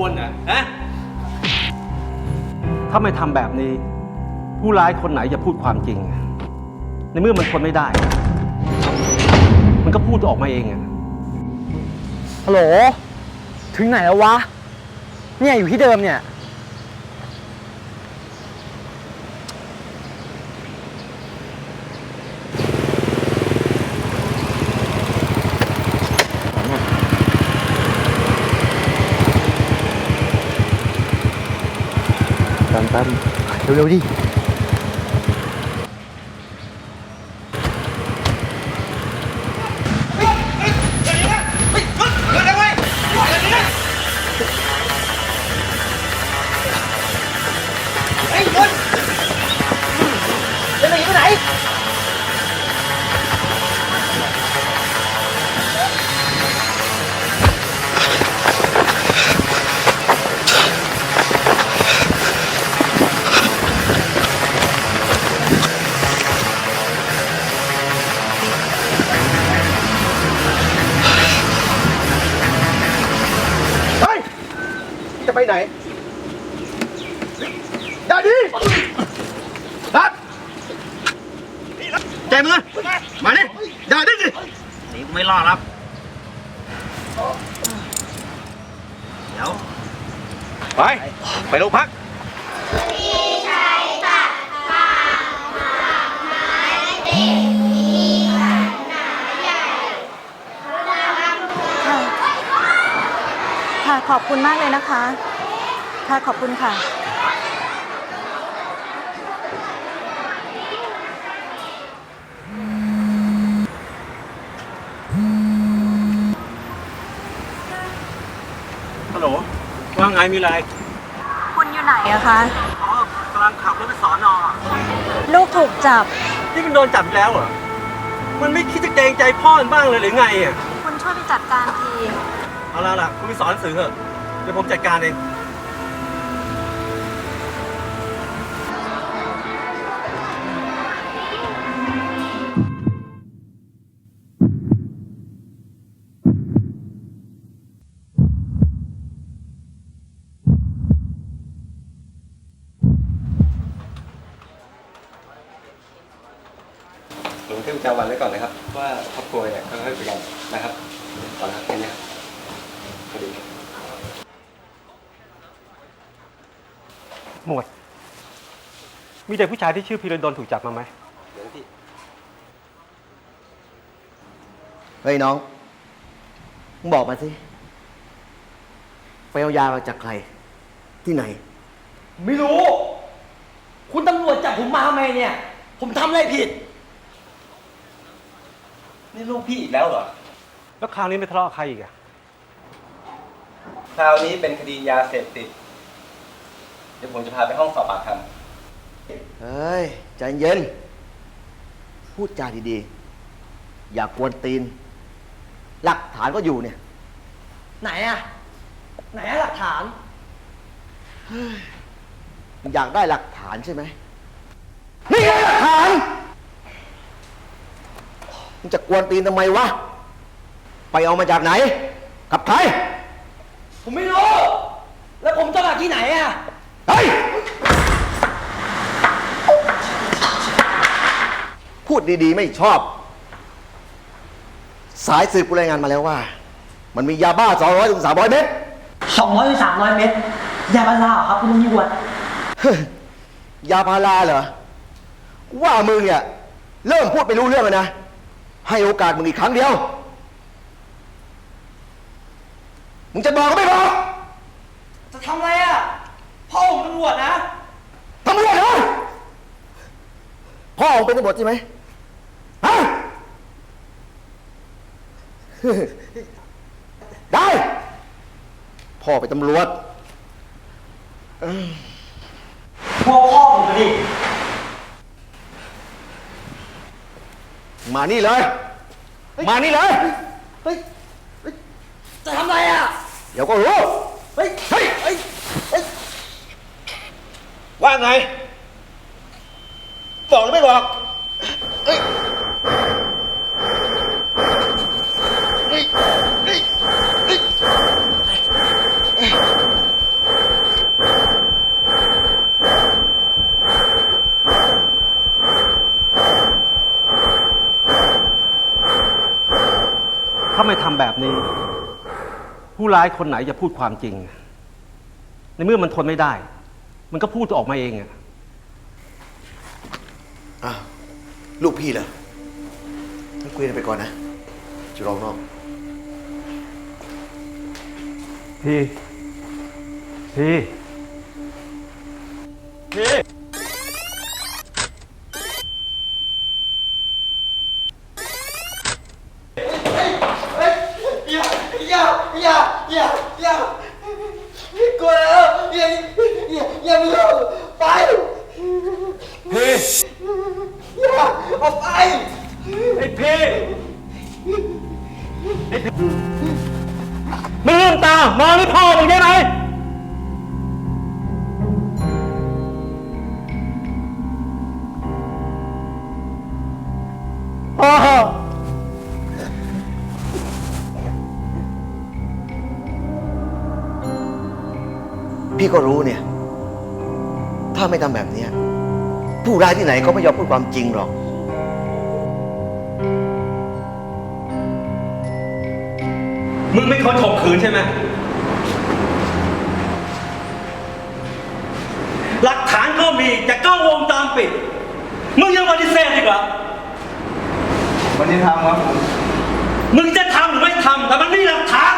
วลเหรอฮะถ้าไม่ทำแบบนี้ ผู้ร้ายคนไหนจะพูดความจริง ในเมื่อมันทนไม่ได้ มันก็พูดออกมาเองอะฮัลโหล ถึงไหนแล้ววะ เนี่ยอยู่ที่เดิมเนี่ย ตามตามเร็วๆดิ ไปไหนอย่าดิรัดใจมือมาดิอย่าดิสิหนีกูไม่รอดครับเดี๋ยวไป ไปโรงพักค่ะขอบคุณมากเลยนะคะ ค่ะ ขอบคุณค่ะ ฮัลโหล ว่าไงมีอะไรคุณอยู่ไหนอะคะ อ๋อกำลังขับรถไปสอนอลูกถูกจับนี่มันโดนจับอีกแล้วเหรอ มันไม่คิดจะเกรงใจพ่อมันบ้างเลยหรือไงอะ คุณช่วยไปจัดการที เอาละล่ะ คุณไปสอนหนังสือเถอะ เดี๋ยวผมจัดการเอง ลงที่ประจำวันไว้ก่อนนะครับ ว่าครอบครัวเนี่ยค่อยๆคุยกันนะครับตอนนี้แค่เนี้ยพอดีหมวด มีเด็กผู้ชายที่ชื่อพีระดนถูกจับมาไหมเดี๋ยวที่เฮ้ยน้อง มึงบอกมาสิไปเอายามาจากใคร ที่ไหน ไม่รู้ คุณตำรวจจับผมมาทำไมเนี่ย ผมทำอะไรผิด นี่ลูกพี่อีกแล้วเหรอ แล้วคราวนี้ไม่ทะเลาะกับใครอีกอะคราวนี้เป็นคดียาเสพติด เดี๋ยวผมจะพาไปห้องสอบปากคเฮ้ย ใจเย็น พูดจาดีๆ อย่ากวนตีน หลักฐานก็อยู่เนี่ย ไหนอะไหนอะหลักฐาน อยากได้หลักฐานใช่ไหม นี่ไงหลักฐาน มึงจะกวนตีนทำไมวะ ไปเอามาจากไหน กับใคร ผมไม่รู้ แล้วผมจะหลักที่ไหนอะเฮ้ย พูดดีๆ ไม่ชอบ สายสืบกูรายงานมาแล้วว่า มันมียาบ้า 200ถึง300 เม็ด สองร้อยสามร้อยเมตร ยาบาลาเหรอครับคุณตำรวจยาพาราเหรอ ว่ามึงเนี่ย เริ่มพูดไปรู้เรื่องแล้วนะ ให้โอกาสมึงอีกครั้งเดียว มึงจะบอกก็ไม่บอกจะทำอะไรอะพ่อผมตำรวจนะ ตำรวจเหรอพ่อมึงเป็นตำรวจใช่ไหมฮะ ได้ พ่อเป็นตำรวจพ่อพ่อผมดิ มานี่เลย มานี่เลย เฮ้ยเฮ้ยจะทำอะไรอะเดี๋ยวก็รู้ เฮ้ย เฮ้ย เฮ้ยเฮ้ยว่าไง บอกหรือไม่บอก เำ แบบนี้ ผู้ร้ายคนไหนจะพูดความจริง ในเมื่อมันทนไม่ได้ มันก็พูดออกมาเองอะอ้าวลูกพี่เหรองั้นคุยกันไปก่อนนะจะรองนอก พี่ พี่ พี่ อย่า อย่าอย่าอย่าอย่ากูแล้วอย่าอย่าอย่ามีลูกไปพี่อย่าออกไปไอ้พี่ไอ้พี่มึงลืมตามองที่พ่อมึงได้ไหม พี่ก็รู้เนี่ย ถ้าไม่ทำแบบเนี้ยผู้ร้ายที่ไหนก็ไม่ยอมพูดความจริงหรอก มึงเป็นคนข่มขืนใช่ไหมหลักฐานก็มีจากกล้องวงจรปิด มึงยังปฏิเสธอีกเหรอวันนี้ทำครับผม มึงจะทำหรือไม่ทำแต่มันมีหลักฐานเฮ้ย